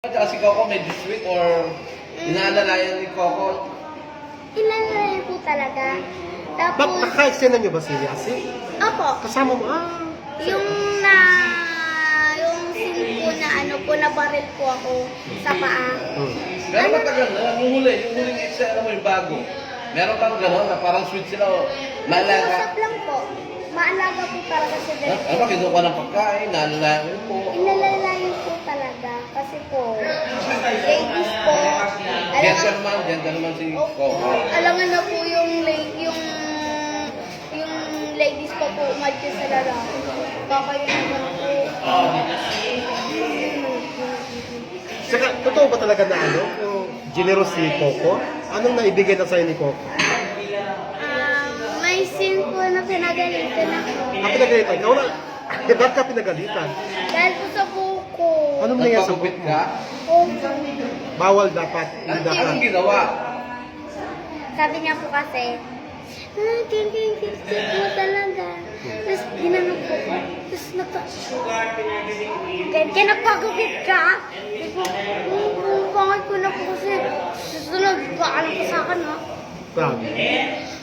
Tsaka si Coco medyo sweet or inaalalayan ni Coco. Ilalalayan po talaga. Tapos, naka-eksena nyo ba si Yasi? opo, Kasama mo, ah. yung na, yung po na ano po, na baril po ako sa paa. Hmm. Pero matagal na, yung huli, yung huling eksena mo yung bago. Meron bang gano'n na parang sweet sila o Usap malaga? lang po. Maalaga po talaga si Ha? Direk. Ano, kinuha ka ng pagkain, naalalayan po. Inalalayan po talaga. Kasi po, ladies po, alam diyan ka naman si Opo. Coco. Alam nga na po yung la- yung yung ladies pa po umadyo sa lalaki. Baka yun naman po. Saka, totoo ba talaga na ano? Yung generous si Coco? Anong naibigay na sa'yo ni Coco? Ah, may scene po na pinagalitan ako. Ah, pinagalitan ka? Wala. Eh, ba't ka pinagalitan? Dahil po sa buko. Anong nangyari sa buhok mo? ka? Bawal dapat. Hindi Ano- dapat. Anong ginawa? Sabi niya po kasi, ah, king, king, king, king mo talaga. Tapos ginanong po ko. Tapos nata... Nagpagupit ka? Ko, "Hmm, pangit ko na po kasi susunod pa, ano po sa akin ha? Grabe.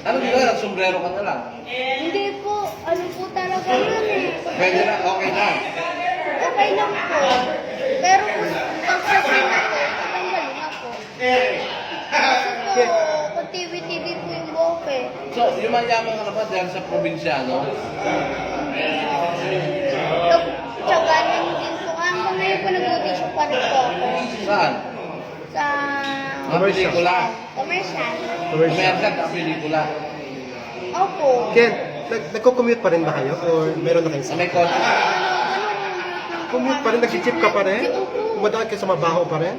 Anong ginawa? Nagsombrero ka na lang. Hindi po, ano po talaga yun eh. Pwede na, okay na. Okay lang po. Pero kung pagsasin ako, tatanggalin ako. Kasi po, kung TV-TV po yung buhok eh. So, yung mayaman ka naman dahil sa probinsyano, Tsaganan din po. Hanggang ngayon po nag-audition pa rin po ako. saan? Sa Mga pelikula. commercial. Commercial. Na pelikula. Opo. Ken, nag nagko-commute pa rin ba kayo? Or meron na kayong Sa sakit? may kotse. Ano. Commute pa rin? Nag-jeep ka pa rin? Umadaan ka sa mabaho pa rin?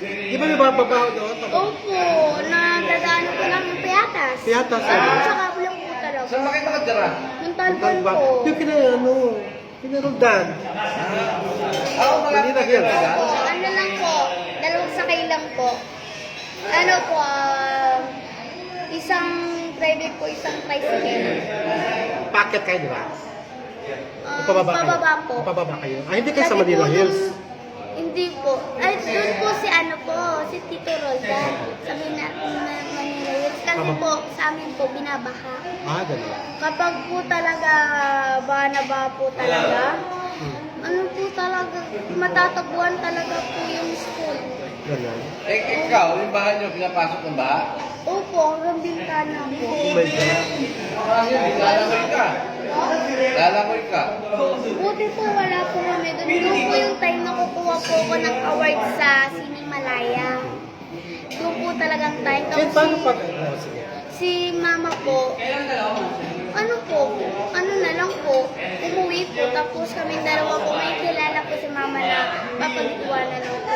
Di ba may babaho doon? Opo. Nadadaanan ko lang ng piyatas. Piyatas, Ano, eh. tsaka lang po talaga. Saan kayo nakatira? Yung talban Ba? po. Yung kina, ano, kinaroldan. Ako malapit Manila na Hills. talaga. Po, ano lang po, dalawang sakay lang po. Ano po, um, isang private po, isang tricycle. Packet kayo, di ba? Um, Pababa kayo? pababa po. Pababa kayo? Ah, hindi kayo sa Kasi Manila Hills. Hindi po. Ay, doon po si ano po, si Tito Roldan. Sa Mina, Ma- Manila Hills. Kasi Pababa. po, sa amin po, binabaha. Ah, ganun. Kapag po talaga, baha na baha po talaga, Hmm. ano po talaga, matatabuan talaga po yung school. Ganun. Eh, ikaw, yung bahay niyo, pinapasok ng baha? Opo, hanggang bintana po. Oh my God. Ah, yun, lalakoy ka. Lalakoy ka. Buti po wala po kami doon. Doon po yung time na kukuha po ako ng award sa Sinimalaya. Doon po talagang time. Tapos paano si, pag... Oh, si mama po, ano po, ano na lang po, umuwi po. Tapos kami dalawa po, may kilala po si mama na papagikuwanan na po.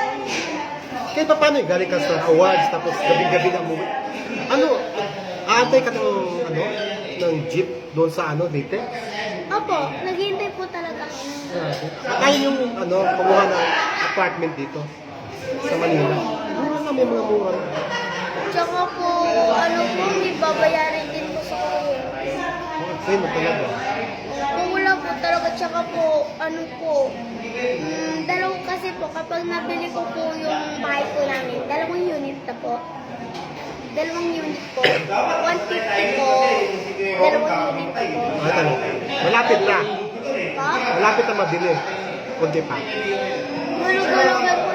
Ken, pa- paano yung galing ka sa awards tapos gabi-gabi na umuwi? Ano, aantay ka ng, ano, ng jeep doon sa ano, dito? Opo, naghihintay po talaga kami. Grabe. Kaya yung, ano, kumuha ng apartment dito sa Manila. Ano nga may mga mura? Tsaka po, ano po, may babayarin din po sa kuryente. Oh, na talaga. Kung wala po talaga, tsaka po, ano po, mm, dalawang kasi po, kapag nabili ko po yung bahay po namin, dalawang unit na po. Dalawang unit po. 150 po. Dalawang unit po. Ah, talaga. Malapit na. Pa? Malapit na mabili. Kunti pa. Gulog-gulugan po.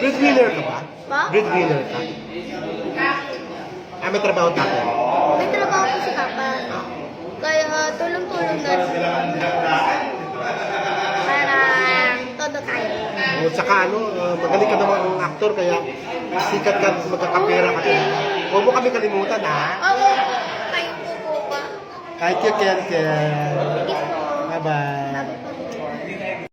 Breadwinner ka ba? Pa? Breadwinner ka? Ah, may trabaho tayo. May trabaho po si Papa. Kaya tulong-tulong na rin. Para todo tayo. O saka ano, uh, magaling ka naman ang aktor, kaya sikat ka, magkakapera ka. Huwag mo kami kalimutan, ha? Ako po, kayo po po ba? Kahit yun, Ken, Ken. Bye-bye.